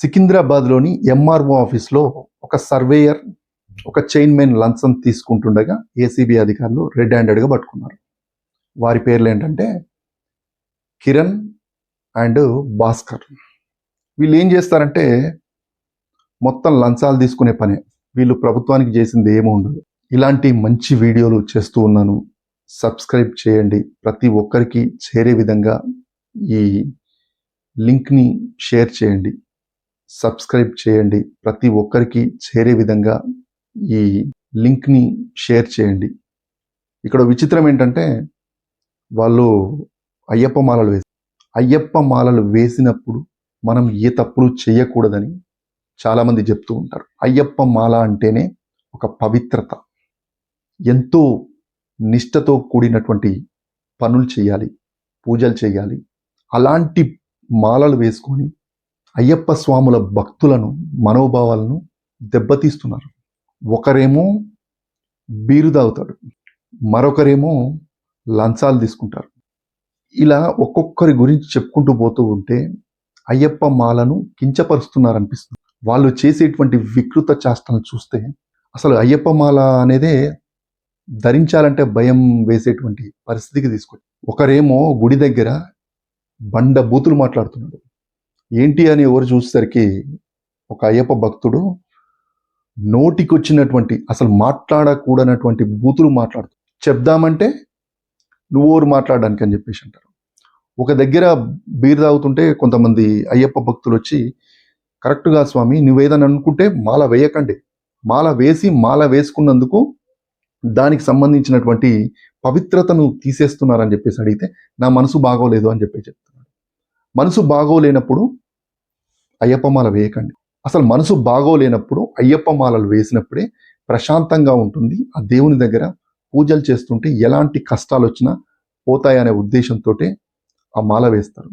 సికింద్రాబాద్లోని MRO ఆఫీస్లో ఒక surveyor ఒక చైన్మెన్ లంచం తీసుకుంటుండగా ఏసీబీ అధికారులు రెడ్ హ్యాండెడ్గా పట్టుకున్నారు. వారి పేర్లు ఏంటంటే కిరణ్ అండ్ భాస్కర్. వీళ్ళు ఏం చేస్తారంటే మొత్తం లంచాలు తీసుకునే పనే. వీళ్ళు ప్రభుత్వానికి చేసింది ఏమీ ఉండదు. ఇలాంటి మంచి వీడియోలు చేస్తూ ఉన్నాను. సబ్స్క్రైబ్ చేయండి. ప్రతి ఒక్కరికి చేరే విధంగా ఈ లింక్ని షేర్ చేయండి. సబ్స్క్రైబ్ చేయండి. ప్రతి ఒక్కరికి చేరే విధంగా ఈ లింక్ని షేర్ చేయండి. ఇక్కడ విచిత్రం ఏంటంటే వాళ్ళు అయ్యప్ప మాలలు వేసి అయ్యప్ప మాలలు వేసినప్పుడు మనం ఏ తప్పులు చేయకూడదని చాలామంది చెప్తూ ఉంటారు. అయ్యప్ప మాల అంటేనే ఒక పవిత్రత. ఎంతో నిష్టతో కూడినటువంటి పనులు చేయాలి పూజలు చేయాలి. అలాంటి మాలలు వేసుకొని అయ్యప్ప స్వాముల భక్తులను మనోభావాలను దెబ్బతీస్తున్నారు. ఒకరేమో బీరు తాగుతాడు మరొకరేమో లంచాలు తీసుకుంటారు. ఇలా ఒక్కొక్కరి గురించి చెప్పుకుంటూ పోతూ ఉంటే అయ్యప్ప మాలను కించపరుస్తున్నారు అనిపిస్తుంది వాళ్ళు చేసేటువంటి వికృత చేష్టలను చూస్తే అసలు అయ్యప్ప మాల అనేదే ధరించాలంటే భయం వేసేటువంటి పరిస్థితికి తీసుకొచ్చి ఒకరేమో గుడి దగ్గర బండ బూతులు మాట్లాడుతున్నాడు. ఏంటి అని ఎవరు చూసేసరికి ఒక అయ్యప్ప భక్తుడు నోటికొచ్చినటువంటి అసలు మాట్లాడకూడనటువంటి బూతులు మాట్లాడుతూ చెప్దామంటే నువ్వోరు మాట్లాడడానికి అని చెప్పేసి అంటారు. ఒక దగ్గర బీర్ తాగుతుంటే కొంతమంది అయ్యప్ప భక్తులు వచ్చి కరెక్ట్గా స్వామి నువ్వేదని అనుకుంటే మాల వేయకండి. మాల వేసి మాల వేసుకున్నందుకు దానికి సంబంధించినటువంటి పవిత్రతను తీసేస్తున్నారని చెప్పేసి అడిగితే నా మనసు బాగోలేదు అని చెప్పి చెప్తారు. మనసు బాగోలేనప్పుడు అయ్యప్ప మాల వేయకండి. అసలు మనసు బాగోలేనప్పుడు అయ్యప్ప మాలలు వేసినప్పుడే ప్రశాంతంగా ఉంటుంది. ఆ దేవుని దగ్గర పూజలు చేస్తుంటే ఎలాంటి కష్టాలు వచ్చినా పోతాయనే ఉద్దేశంతో ఆ మాల వేస్తారు.